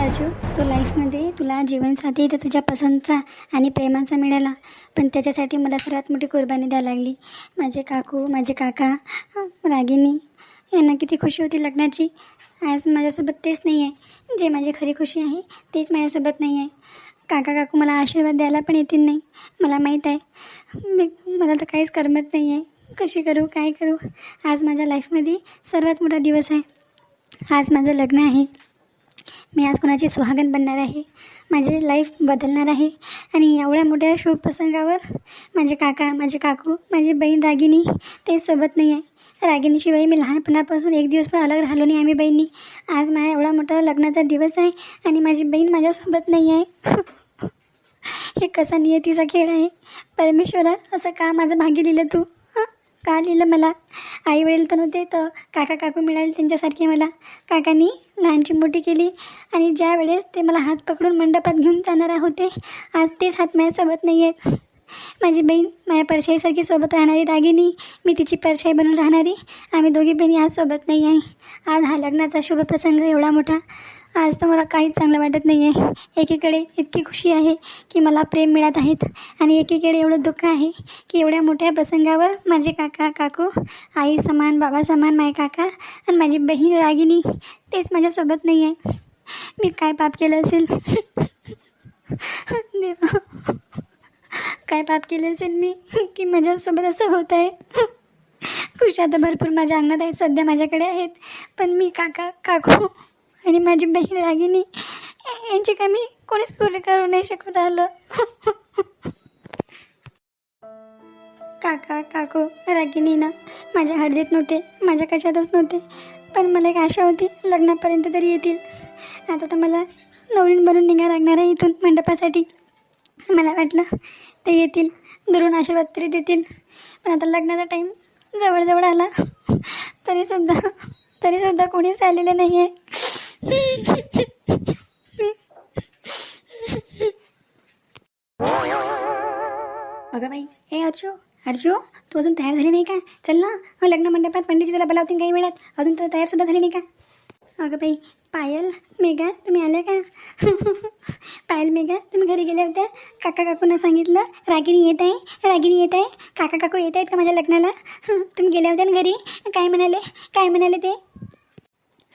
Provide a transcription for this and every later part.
अर्जू तो लाईफमध्ये तुला जीवनसाथी तर तुझ्या पसंतचा आणि प्रेमाचा मिळाला. पण त्याच्यासाठी मला सर्वात मोठी कुर्बानी द्यायला लागली. माझे काकू माझे काका रागिनी यांना किती खुशी होती लग्नाची. आज माझ्यासोबत तेच नाही आहे जे माझी खरी खुशी आहे तेच माझ्यासोबत नाही आहे काका काकू मला आशीर्वाद द्यायला पण येतील नाही मला माहीत आहे. मी मला तर काहीच करमत नाही आहे कशी करू काय करू? आज माझ्या लाईफमध्ये सर्वात मोठा दिवस आहे. आज माझं लग्न आहे. मी आज कोणाची सुहागन बनणार आहे? माझी लाईफ बदलणार आहे. आणि एवढ्या मोठ्या शुभ प्रसंगावर माझे काका माझे काकू माझी बहीण रागिनी ते सोबत नाही आहे रागिनीशिवाय मी लहानपणापासून एक दिवस पण अलग राहिलो नाही आम्ही बहिणी. आज माझ्या एवढा मोठा लग्नाचा दिवस आहे आणि माझी बहीण माझ्यासोबत नाही आहे हे कसा नियतीचा खेळ आहे? परमेश्वरा असं का माझं भाग्य लिहिलं तू? का लिहिलं मला? आई वडील तर नव्हते तर काका काकू मिळाले त्यांच्यासारखे मला. काकांनी लहानची मोठी केली आणि ज्या वेळेस ते मला हात पकडून मंडपात घेऊन जाणार होते आज तेच हात माझ्यासोबत नाही आहेत. माझी बहीण माझ्या परशाईसारखी सोबत राहणारी रागिनी मी तिची परशाई बनून राहणारी आम्ही दोघी बहिणी आज सोबत नाही आहे. आज हा लग्नाचा शुभप्रसंग एवढा मोठा. आज तर मला काहीच चांगलं वाटत नाही आहे एकीकडे इतकी खुशी आहे की मला प्रेम मिळत आहेत आणि एकीकडे एवढं दुःख आहे की एवढ्या मोठ्या प्रसंगावर माझे काका काकू आई समान बाबा समान माझे काका आणि माझी बहीण रागिनी तेच माझ्यासोबत नाही आहे मी काय पाप केलं असेल? देवा. काय पाप केले असेल मी? की माझ्यासोबत असं होत आहे? खुशी आता भरपूर माझ्या अंगणात आहेत सध्या माझ्याकडे आहेत. पण मी काका काकू आणि माझी बहीण रागिनी यांची कमी कोणीच पूर्ण करू नाही शकत आलं. काका काकू रागिनी ना माझ्या हळदीत नव्हते माझ्या कशातच नव्हते पण मला एक आशा होती लग्नापर्यंत तरी येतील. आता तर मला नवरीण बनून निघा लागणार आहे इथून मंडपासाठी. मला वाटलं ते येतील दुरून आशीर्वाद तरी देतील पण आता लग्नाचा टाईम जवळजवळ आला. तरीसुद्धा तरीसुद्धा कोणीच आलेलं नाही आहे अगं बाई हे अर्जो अर्जो तू अजून तयार झाली नाही का? चल ना मग लग्न मंडपात पंडितजी तुला बोलावतील काही वेळात. अजून तर तयारसुद्धा झाली नाही का? अगं बाई पायल मेघा तुम्ही आल्या का? पायल मेघा तुम्ही घरी गेल्या होत्या? काका काकूंना सांगितलं रागिणी येत आहे रागिणी येत आहे. काका काकू येत आहेत का माझ्या लग्नाला? तुम्ही गेल्या होत्या ना घरी? काय म्हणाले? काय म्हणाले ते?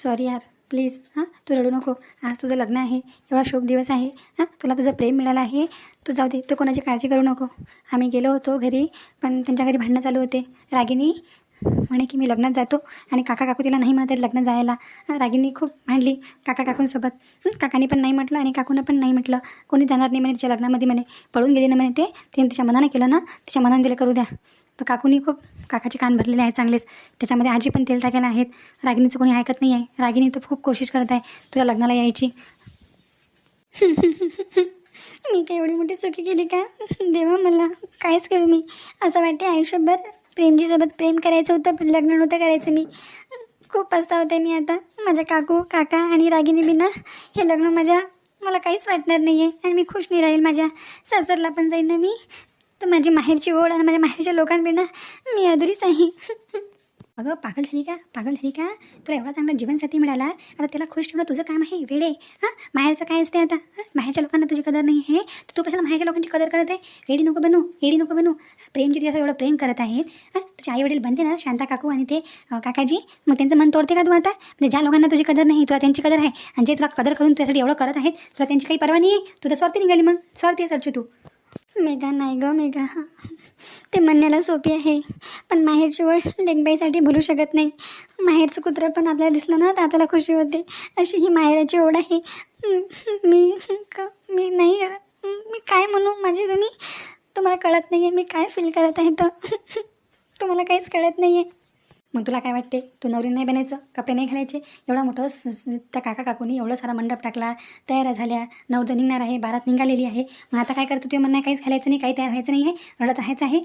सॉरी यार. प्लीज हां तू रडू नको. आज तुझं लग्न आहे एवढा शुभ दिवस आहे हां तुला तुझं प्रेम मिळालं आहे तू जाऊ दे तू कोणाची काळजी करू नको. आम्ही गेलो होतो घरी पण त्यांच्या घरी भांडणं चालू होते. रागिनी म्हणे की मी लग्नात जातो आणि काका काकू तिला नाही म्हणत आहेत लग्नात जायला. रागिनी खूप भांडली काका काकूंसोबत काकांनी काकानी पण नाही म्हटलं आणि काकूनं पण नाही म्हटलं. कोणी जाणार नाही म्हणे तिच्या लग्नामध्ये म्हणे. पळून गेली ना म्हणे ते. तिने तिच्या मनानं केलं ना तिच्या मनाने दिलं करू द्या. तर काकूनी खूप काकाचे कान भरलेले आहेत चांगलेच. त्याच्यामध्ये आजी पण तेल टाकायला आहेत. रागिनीचं कोणी ऐकत नाही आहे रागिनी तर खूप कोशिश करत आहे तुझ्या लग्नाला यायची. मी काय एवढी मोठी चुकी केली का? देवा मला कायच करू मी. असं वाटते आयुष्यभर प्रेमजीसोबत प्रेम करायचं होतं पण लग्न नव्हतं करायचं मी. खूप पस्तावते मी आता. माझ्या काकू काका आणि रागिनी बिना हे लग्न माझ्या मला काहीच वाटणार नाही आहे आणि मी खुश नाही राहील. माझ्या सासरला पण जाईन ना मी. तर माझी माहेरची ओढ आणि माझ्या माहेरच्या लोकांबिना मी अधुरीच आहे. अगं पागल झाली का? पागल झाली का? तुला एवढा चांगला जीवनसाथी मिळाला आता त्याला खुश ठेवणं तुझं काम आहे वेळे हां? माहेरचं काय असते आता? माहेरच्या लोकांना तुझी कदर नाही आहे? तर तू कशाला माहेरच्या लोकांची कदर करत आहे? वेडी नको बनू वेडी नको बनू. प्रेमची तुझ्या एवढं प्रेम करत आहेत. हां? तुझे आई वडील बनते ना शांता काकू आणि ते काकाजी मग त्यांचं मन तोडते का तू आता? म्हणजे ज्या लोकांना तुझी कदर नाही तुला त्यांची कदर आहे. आणि जे तुला कदर करून तुझ्यासाठी एवढं करत आहेत तुला त्यांची काही परवा नाही आहे तू तर स्वार्थी निघाली मग. स्वार्थी आहे सरची तू. मेघा नाही ग मेघा. ते म्हणण्याला सोपी आहे. पण माहेरची ओळ लेकबाईसाठी भुलू शकत नाही. माहेरचं कुत्रं पण आपल्याला दिसलं ना तर आपल्याला खुशी होते. अशी ही माहेराची ओढ आहे. मी क- मी नाही मी काय म्हणू? माझे तुम्ही तुम्हाला कळत नाही आहे मी काय फील करत आहे तर. तुम्हाला काहीच कळत नाही आहे मग तुला काय वाटते? तू नवरी नाही बनायचं? कपडे नाही घालायचे? एवढा मोठं त्या काका काकूनी एवढं सारा मंडप टाकला तयार झाल्या. नवद निघणार आहे बारात निघालेली आहे. मग आता काय करतो? ते म्हणणं काहीच घालायचं नाही काही तयार व्हायचं नाही आहे? रडत राहायचं आहे?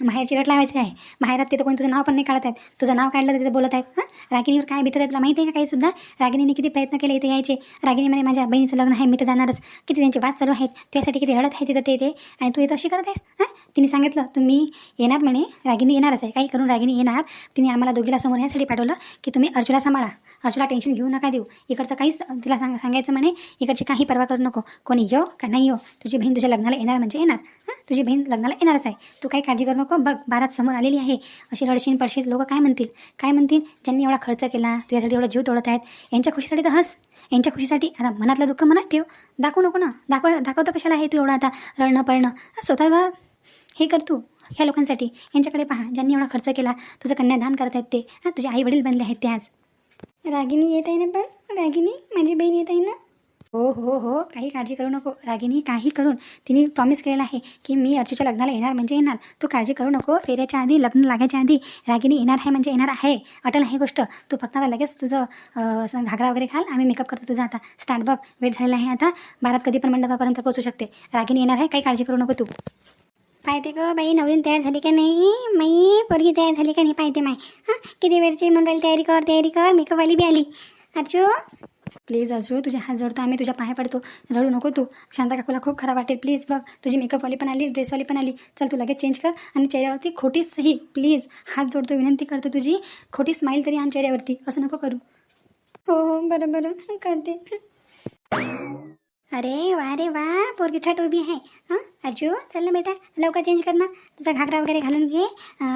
माहेरची रट लावायची आहे. माहेरात तिथं कोणी तुझं नाव पण नाही काढत आहेत. तुझं नाव काढलं तर तिथं बोलत आहेत हां? रागिणीवर काय भीतर आहे तुला माहिती आहे का काही सुद्धा? रागिणीने किती प्रयत्न केले इथे यायचे. रागिनी म्हणे माझ्या बहिणीचं लग्न आहे मी तर जाणारच. किती त्यांची बात चालू आहेत. त्यासाठी किती रडत आहे तिथं ते ते. आणि तू इथं अशी करत आहेस हां? तिने सांगितलं तुम्ही येणार म्हणे रागिणी येणारच आहे. काही करून रागिनी येणार. तिने आम्हाला दोघीला समोर यासाठी पाठवलं की तुम्ही अर्जुला सांभाळा. अर्जुला टेन्शन घेऊ नका देऊ. इकडचं काहीच तिला सांग सांगायचं म्हणे इकडची काही पर्वा करू नको. कोणी येऊ का नाही येऊ तुझी बहीण तुझ्या लग्नाला येणार म्हणजे येणार हां? तुझी बहीण लग्नाला येणारच आहे. तू काही काळजी करू नको बघ बारात समोर आलेली आहे. अशी रडशीन पडशील लोक काय म्हणतील? काय म्हणतील? ज्यांनी एवढा खर्च केला तुझ्यासाठी एवढा जीव तोडत आहेत यांच्या खुशीसाठी तर हस. यांच्या खुशीसाठी आता मनातलं दुःख मनात ठेव. दाखवू नको ना. दाखव दाखवतं कशाला आहे तू एवढं आता रडणं पडणं स्वतः हे कर तू ह्या लोकांसाठी. यांच्याकडे पहा ज्यांनी एवढा खर्च केला तुझं कन्यादान करत आहेत ते. हां तुझे आई वडील बनले आहेत ते आज. रागिनी येत आहे ना पण? रागिनी माझी बहीण येत आहे ना? हो हो हो. काही काळजी करू नको रागिनी काही करून तिने प्रॉमिस केलेलं आहे की मी अर्जुच्या लग्नाला येणार म्हणजे येणार. तू काळजी करू नको. फेऱ्याच्या आधी लग्न लागायच्या आधी रागिनी येणार आहे म्हणजे येणार आहे. अटल आहे गोष्ट. तू फक्त आता लगेच तुझं घागरा वगैरे घाल. आम्ही मेकअप करतो तुझा आता. स्टार्ट बघ. वेट झालेला आहे आता. बारात कधी पण मंडपापर्यंत पोहोचू शकते. रागिनी येणार आहे. काही काळजी करू नको तू. पाहते ग बाई नवीन तयार झाली का नाही? माई पोरगी तयार झाली का नाही? पाहते माय. हां? किती वेळची म्हणून तयारी कर तयारी कर. मेकअपवाली बी आली. अर्जू? प्लीज अजू तुझे हात जोडतो आम्ही तुझ्या पाया पडतो. रडू नको तू. शांता काकूला खूप खराब वाटेल. प्लीज बघ तुझी मेकअपवाली पण आली ड्रेसवाली पण आली. चल तू लगेच चेंज कर आणि चेहऱ्यावरती खोटी सही. प्लीज हात जोडतो विनंती करतो तुझी. खोटी स्माईल तरी आण चेहऱ्यावरती. असं नको करू. हो हो बरं बरं. करते. अरे वा रे वा पोरगी ठट उभी आहे. हां? अर्जू चल ना बेटा लवकर चेंज कर ना. तुझा घागरा वगैरे घालून घे.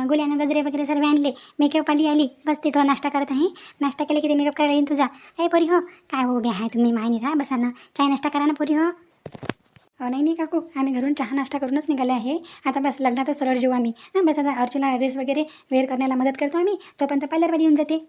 गुल्यानं गजरे वगैरे सर्व आणले. मेकअप आली आली. बस ते थोडा नाश्ता करत आहे. नाश्ता केला की ते मेकअप करायला येईन तुझा. ए पोरी हो काय हो उभे आहे तुम्ही? मायनी राहा बसा ना चाय नाश्ता करा ना पोरी हो. नाही नाही काकू. आम्ही घरून चहा नाश्ता करूनच निघाले आहे. आता बस लग्नात सरळ जेऊ आम्ही. बस आता अर्जुला ड्रेस वगैरे वेअर करण्याला मदत करतो आम्ही. तोपर्यंत पार्लरमध्ये येऊन जाते.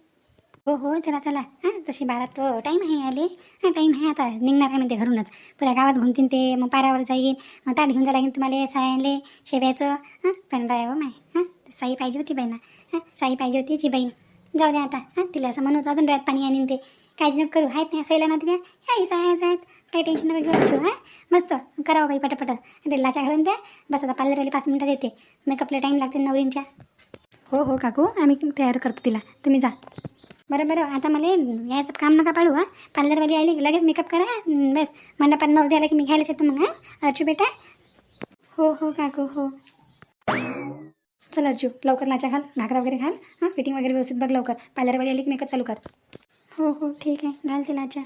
हो हो चला चला. हां तशी बारात टाईम आहे आले. हां टाईम आहे आता. निघणार आहे म्हणते घरूनच. पुऱ्या गावात घुमतीन ते मग पारावर जाईन. मग ताट घेऊन जा लागेल तुम्हाला सायांले शेव्याचं. हां पण बाय हो माय. हां साई पाहिजे होती बाई हां साई पाहिजे होती जी बहीण. जाऊ द्या आता. हां तिला असं म्हणून अजून डोळ्यात पाणी आणीन ते. काळजी नको करू. आहेत नाही सैला ना तुम्ही या सायाच आहेत काही टेन्शन नका घेऊ. अर्जू, हां मस्त. करावं बाई पटापट. अरे लाचा घालून द्या. बस आता पार्लरवाली पाच मिनटात येते मेकअपला टाईम लागते नवरींच्या. हो हो काकू. आम्ही तयार करतो तिला. तुम्ही जा. बरं बरं. आता मला यायचं काम नका पाडू हा. पार्लरवाली आली की लगेच मेकअप करा बस. मंडपात नवर द्यायला की मी घ्यायलाच येतो मग हां. अर्जू बेटा. हो हो काकू हो. चल अर्जू लवकर लाचा घाल घागरा वगैरे घाल हां. फिटिंग वगैरे व्यवस्थित बघ लवकर. पार्लरवाली आली की मेकअप चालू कर. हो हो. ठीक आहे. घाल नाचा.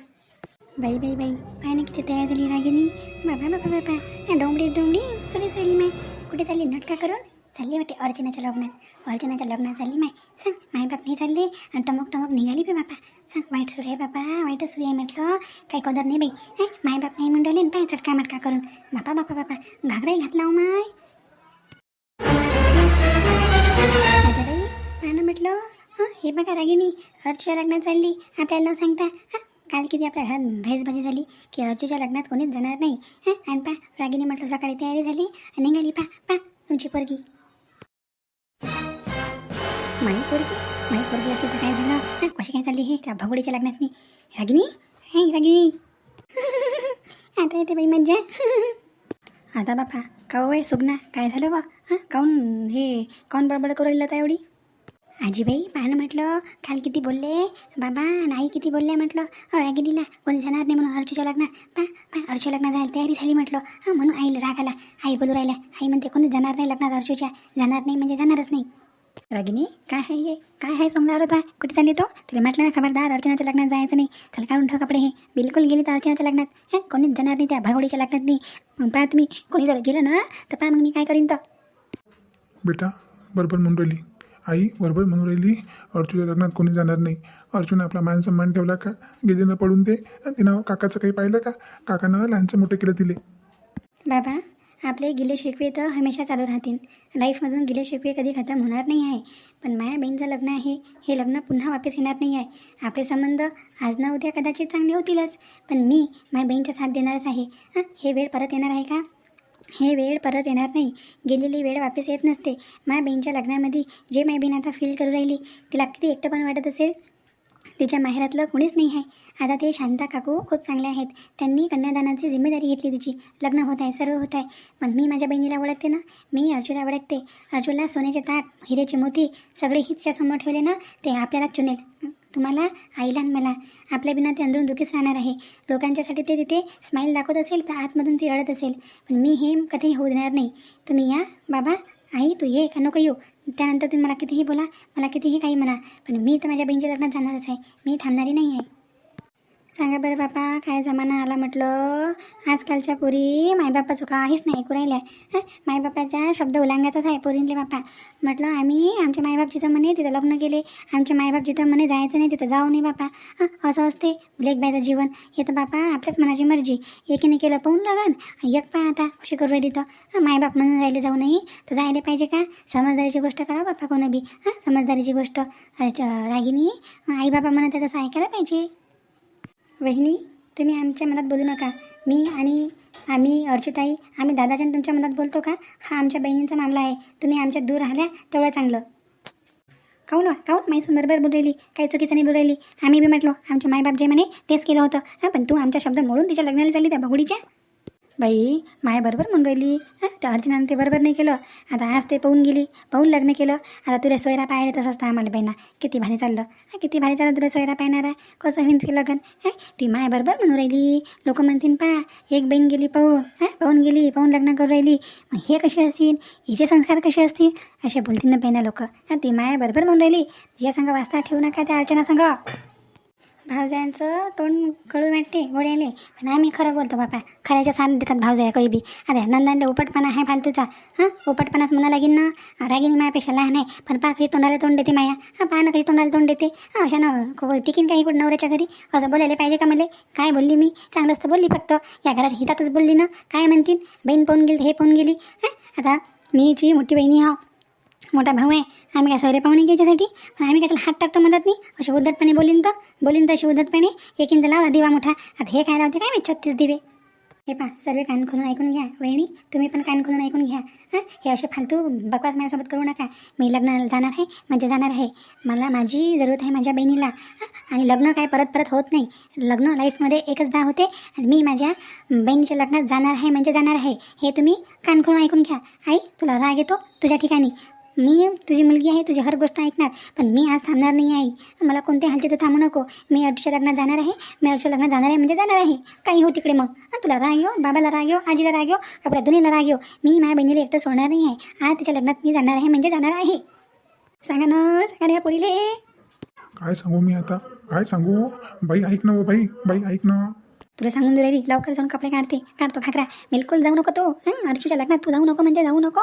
बाई बाई बाई. पाय ना किती तयार झाली रागिनी बाबा बाबा बाबा. या डोंबडी डोंबडी सगळी चालली माय. कुठे चालली? नटका करून? चालली वाटे अर्चनाच्या लग्नात. अर्चनाच्या लग्नात चालली माय. सांग मायबाप नाही चालले? आणि टमक टमक निघाली बे बापा. सांग वाईट सुरू आहे बापा वाईटच सुरू आहे म्हटलं. काही कदर नाही बाई. हं, मायबाप नाही म्हणून राहिले पाय चटका मटका करून. बापा बापा बापा घागराही घातला हो माय. पाहणं म्हटलं. हां हे बघा रागिनी अर्जुच्या लग्नात चालली. आपल्याला न सांगता. हां काल किती आपल्या घरात भेजबाजी झाली की अर्जुच्या लग्नात कोणीच जाणार नाही. हां आणि पा रागिनी म्हटलं सकाळी तयारी झाली. आणि निघाली. पा पा तुमची पोरगी. माई पोरगी? माई पोरगी असली तर काय झालं? कशी काय चालली हे? त्या भगोडीच्या लग्नात नाही रागिनी? हे रागिनी. आता येते बाई मज्जा. आता बापा काऊ आहे सुगना काय झालं बा? हां काऊन हे काऊन बडबड करू राहिलं आता एवढी? आजीबाई पाहणं म्हटलं काल किती बोलले? बाबा नाही किती बोलले म्हटलं. रागिनीला कोणी जाणार नाही म्हणून अर्जुच्या लग्नात. पा पा अर्जुच्या लग्नात जायला तयारी झाली म्हटलं. हां म्हणून आईला राग आला आई बोलू राहिल्या. आई म्हणते कोणी जाणार नाही लग्नात अर्जुच्या जाणार नाही म्हणजे जाणारच नाही. रागिनी काय आहे हे? काय आहे समजावलं होता कुठे चालली तो? तिला म्हटलं ना खबरदार अर्चनाच्या लग्नात जायचं नाही. चल काढून ठेव कपडे हे. बिलकुल गेली तर अर्चनाच्या लग्नात. हे कोणीच जाणार नाही त्या भागोडीच्या लग्नात नाही. मग पहा तुम्ही कोणी जर गेलं ना तर पहा मग मी काय करीन तर. बेटा बरोबर म्हणून राहिली. आई बरोबर म्हणून राहिली. अर्जुच्या लग्नात कोणी जाणार नाही. अर्जुन आपला मान सन्मान ठेवला का? गेलीनं पडून ते तिनं काकाचं काही पाहिलं का? काकानं लहानचं मोठं केलं तिले. बाबा आपले गिले शिकवे तर हमेशा चालू राहतील. लाईफमधून गिले शिकवे कधी खतम होणार नाही आहे. पण माया बहीणचं लग्न आहे. हे लग्न पुन्हा वापस येणार नाही आहे. आपले संबंध आज ना उद्या कदाचित चांगले होतीलच. पण मी माझ्या बहीणचा साथ देणारच आहे. हां हे वेळ परत येणार आहे का? हे वेळ परत येणार नाही. गेलेली वेळ वापस येत नसते. माया बहीणच्या लग्नामध्ये जे माया बहीण आता फील करू राहिली तिला किती एकटं पण वाटत असेल? तिच्या माहेरातलं कोणीच नाही आहे. आता ते शांता काकू खूप चांगले आहेत. त्यांनी कन्यादानाची जिम्मेदारी घेतली तिची. लग्न होत आहे सर्व होत आहे. पण मी माझ्या बहिणीला ओळखते ना? मी अर्जुला ओळखते. अर्जुनला सोन्याचे ताट हिरेचे मोती सगळे हिच्यासमोर ठेवले ना? ते आपल्याला चुनेल. तुम्हाला आईला आणि मला. आपल्या बिना ते अंदरून दुखीच राहणार आहे. लोकांच्यासाठी ते तिथे स्माईल दाखवत असेल पण आतमधून ती रडत असेल. पण मी हे कधीही होऊ देणार नाही. तुम्ही या बाबा. आई तू ये का नको येऊ. त्यानंतर तुम्ही मला कितीही बोला मला कितीही काही म्हणा पण मी तर माझ्या बहिणीच्या लग्नात जाणारच आहे. मी थांबणारी नाही आहे. सांगा बरं बापा काय जमाना आला म्हटलं? आजकालच्या पोरी मायबापाचं काहीच नाही ऐकू राहिलं आहे मायबापाचा शब्द उलांगाचाच आहे पोरींले बापा. म्हटलं आम्ही आमचे मायबाप जिथं म्हणे तिथं लग्न केले. आमचे मायबाप जिथं म्हणे जायचं नाही तिथं जाऊ नाही बापा. हां? असं असते. बायचं जीवन. हे तर बापा आपल्याच मनाची मर्जी. एकीने केलं पाहून लगन. एक पा आता कशी करू राहिली तर. मायबाप म्हणून राहिले जाऊ नाही. तर जायला पाहिजे का? समजदारीची गोष्ट करा बापा कोणी बी. हां? समजदारीची गोष्ट. रागिनी आई बापा म्हणत आहे तसं ऐकायला पाहिजे. वहिनी तुम्ही आमच्या मनात बोलू नका. मी आणि आम्ही अर्चिताई आम्ही दादाच्या तुमच्या मनात बोलतो का? हा आमच्या बहिणींचा मामला आहे. तुम्ही आमच्या दूर राहिल्या तेवढं चांगलं. काऊन वा काऊन? माई बरोबर बोलू काही चुकीचं नाही बोलली आम्ही बी म्हटलो आमचे मायबाप जे म्हणे तेच केलं होतं. हां पण तू आमचा शब्द मोडून तिच्या लग्नाला चालली त्या बघुडीच्या? बाई माय बरोबर म्हणून राहिली. हां त्या अर्चनानं ते बरोबर नाही केलं. आता आज ते पाहून गेली. पाहून लग्न केलं. आता तुला सोयरा पाहायला तसं असतं आम्हाला बहिणा किती भारी चाललं. हां किती भारी चाललं तुला सोयरा पाहणार आहे. कसं होईन तुझं लग्न? हां ती माय बरोबर म्हणून राहिली. लोक म्हणतीन पा एक बहीण गेली पाहून. हां पाहून गेली पाहून लग्न करून राहिली. मग हे कसे असतील? हिचे संस्कार कसे असतील? असे बोलतील ना बहिणा लोक. हां ती माया बरोबर म्हणून राहिली. तिच्या संग वाचता ठेवू नका त्या अर्चना संग. भावजायांचं तोंड गळू वाटते बोलायले पण आम्ही खरं बोलतो बापा. खऱ्याच्या साथ देतात भावजाया काही बी. आता नंदांना उपटपणा आहे फालतूचा. हां? उपटपणाच म्हणा लागेल ना? रागिनी मायापेक्षा लहान आहे. पण पा कशी तोंडाला तोंड देते माया. हां पहा ना कशी तोंडाला तोंड देते. हां अशा ना टिकीन काही कुठं नवऱ्याच्या घरी? असं बोलायला पाहिजे का मला? काय बोलली मी? चांगलंच तर बोलली फक्त. या घराच्या हितातच बोलली ना? काय म्हणतील बहीण पाहून गेली हे पाहून गेली. हां? आता मी जी मोठी बहिणी हा मोठा भाऊ आहे. आम्ही काय सौरे पाहुणे घ्यायच्यासाठी? पण आम्ही कशाला हात टाकतो म्हणत नाही? असे उद्धटपणे बोलीन तर? बोलीन तशी उद्धटपणे? एकीन तर लावला दिवा मोठा. आता हे काय लावते काय मी छत्तीस दिवे. हे पा सर्व कान खोलून ऐकून घ्या. वहिणी तुम्ही पण कान खोलून ऐकून घ्या. हां? हे असे फालतू बकवास माझ्यासोबत करू नका. मी लग्नाला जाणार आहे म्हणजे जाणार आहे. मला माझी जरूरत आहे माझ्या बहिणीला. आणि लग्न काय परत परत होत नाही. लग्न लाईफमध्ये एकचदा होते. आणि मी माझ्या बहिणीच्या लग्नात जाणार आहे म्हणजे जाणार आहे. हे तुम्ही कान खोलून ऐकून घ्या. आई तुला राग येतो? तुझ्या ठिकाणी. मी तुझी मुलगी आहे तुझी हर गोष्ट ऐकणार पण मी आज थांबणार नाही आहे मला कोणत्या हालती तू थांबू नको. मी अर्जुच्या लग्नात जाणार आहे मी अर्जुच्या लग्नात जाणार आहे म्हणजे जाणार आहे. काही हो तिकडे मग. हं, तुला राग येऊ बाबाला राग येऊ आजीला राग येऊ आपल्या दोन्हीला राग येऊ. मी माझ्या बहिणीला एकटं सोडणार नाही आहे. आज तिच्या लग्नात मी जाणार आहे म्हणजे जाणार आहे. सांगा ना सांगा ना या पोरीले. काय सांगू मी आता? काय सांगू? बाई ऐक ना वो बाई बाई ऐक ना. तुला सांगून दे राहिली लवकर जाऊन कपडे काढते. काढतो खाकरा बिलकुल जाऊ नको तो. हं अर्जुच्या लग्नात तू जाऊ नको म्हणजे जाऊ नको.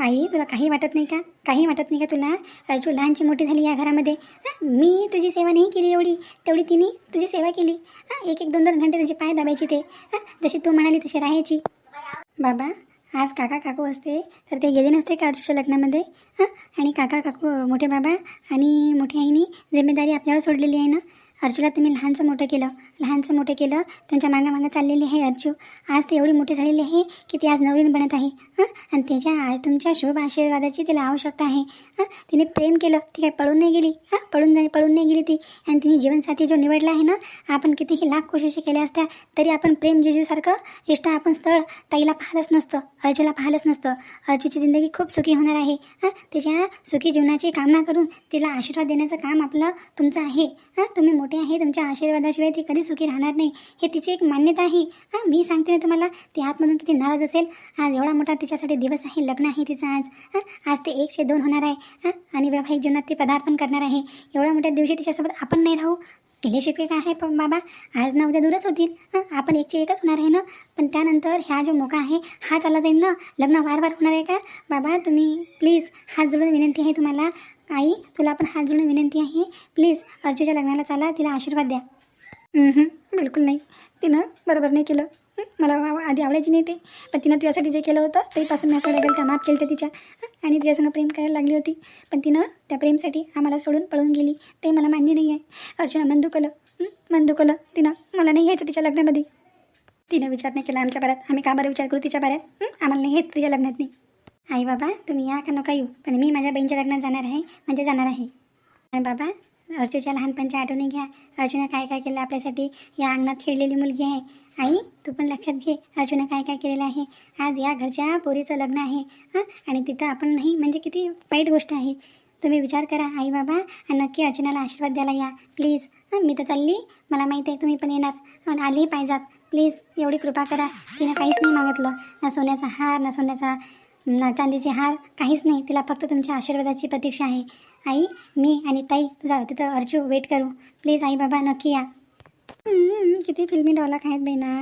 आई तुला काही वाटत नाही का? काही वाटत नाही का तुला? अर्जू लहानची मोठी झाली या घरामध्ये. मी तुझी सेवा नाही केली एवढी. तेवढी तिने तुझी सेवा केली. हां एक एक दोन दोन घंटे तुझे पाय दाबायची ते. हां जशी तू म्हणाली तशी राहायची. बाबा आज काका काकू असते तर ते गेले नसते का अर्जूच्या लग्नामध्ये. हां आणि काका काकू मोठे बाबा आणि मोठी आईनी जिम्मेदारी आपल्याला सोडलेली आहे ना? अर्जुला तुम्ही लहानचं मोठं केलं. लहानचं मोठं केलं तुमच्या मागं मागं चाललेली आहे अर्जू. आज ती एवढी मोठी झालेली आहे की ती आज नवीन बनत आहे. हां? आणि त्याच्या आज तुमच्या शुभ आशीर्वादाची तिला आवश्यकता आहे. हां? तिने प्रेम केलं ती काय पळून नाही गेली. हां? पळून नाही पळून नाही गेली ती. आणि तिने जीवनसाथी जो निवडला आहे ना आपण कितीही लाख कोशिशी केल्या असत्या तरी आपण प्रेम जिजूसारखं इष्ट आपण स्थळ ताईला पाहिलंच नसतं अर्जूला पाहिलंच नसतं. अर्जूची जिंदगी खूप सुखी होणार आहे. हां? त्याच्या सुखी जीवनाची कामना करून तिला आशीर्वाद देण्याचं काम आपलं तुमचं आहे. हां? तुम्ही मोठं आहे तुमच्या आशीर्वादाशिवाय ती कधी सुखी राहणार नाही. हे तिची एक मान्यता आहे. हां मी सांगते ना तुम्हाला ती आतमधून किती नाराज असेल. आज एवढा मोठा तिच्यासाठी दिवस आहे लग्न आहे तिचं आज. हां आज ते एकशे दोन होणार आहे. हां आणि वैवाहिक जीवनात ती पदार्पण करणार आहे. एवढ्या मोठ्या दिवशी तिच्यासोबत आपण नाही राहू. केल्याशिवाय काय आहे पण बाबा? आज ना उद्या दूरच होतील. हां आपण एकचे एकच होणार आहे ना? पण त्यानंतर ह्या जो मोका आहे हा चालला जाईल ना? लग्न वार वार होणार आहे का? बाबा तुम्ही प्लीज हात जोडून विनंती आहे तुम्हाला. आई तुला पण हात जोडून विनंती आहे. प्लीज अर्जूच्या लग्नाला चाला तिला आशीर्वाद द्या. बिलकुल नाही. तिनं बरोबर नाही केलं. मला वा- आधी आवडायची नाही ते. पण तिनं तुझ्यासाठी जे केलं होतं तेपासून मी असं लागेल त्या माफ केलं तिच्या आणि तिच्यासंग प्रेम करायला लागली होती. पण तिनं त्या प्रेमसाठी आम्हाला सोडून पळून गेली. ते मला मान्य नाही आहे अर्चना मन दुखलं मन दुखलं तिनं मला नाही यायचं तिच्या लग्नामध्ये. तिनं विचार नाही केला आमच्या बाऱ्यात. आम्ही का बरं विचार करू तिच्या बाऱ्यात? आम्हाला नाही येत तिच्या लग्नात नाही. आई बाबा तुम्ही या का नका येऊ? पण मी माझ्या बहिणीच्या लग्नात जाणार आहे. म्हणजे जाणार आहे. आणि बाबा अर्जुच्या लहानपणच्या आठवणी घ्या. अर्जुनं काय काय केलं आपल्यासाठी? या अंगणात खेळलेली मुलगी आहे. आई तू पण लक्षात घे. अर्जुनं काय काय केलेलं आहे? आज या घरच्या पोरीचं लग्न आहे हां? आणि तिथं आपण नाही म्हणजे किती वाईट गोष्ट आहे. तुम्ही विचार करा आई बाबा आणि नक्की अर्चनाला आशीर्वाद द्यायला या. प्लीज मी तर चालली. मला माहीत आहे तुम्ही पण येणार. आणि आलीही पाहिजात. प्लीज एवढी कृपा करा. तिनं काहीच नाही मागितलं. ना सोन्याचा हार ना सोन्याचा ना चांदीचे हार काहीच नाही. तिला फक्त तुमच्या आशीर्वादाची प्रतीक्षा आहे. आई मी आणि ताई जाऊ तिथं अर्जू वेट करू. प्लीज आई बाबा नक्की या. किती फिल्मी डॉलक आहेत बाई ना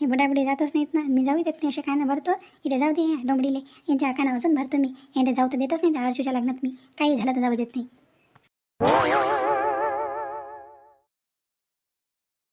हे बुडाबुडे जातच नाहीत ना. मी जाऊ देत नाही असे कानं भरतो. इथे जाऊ दे या डोंबडीले. यांच्या कानापासून भरतो मी. यांच्या जाऊ तर देतच नाही त्या अर्जूच्या लग्नात मी. काही झालं तर जाऊ देत नाही.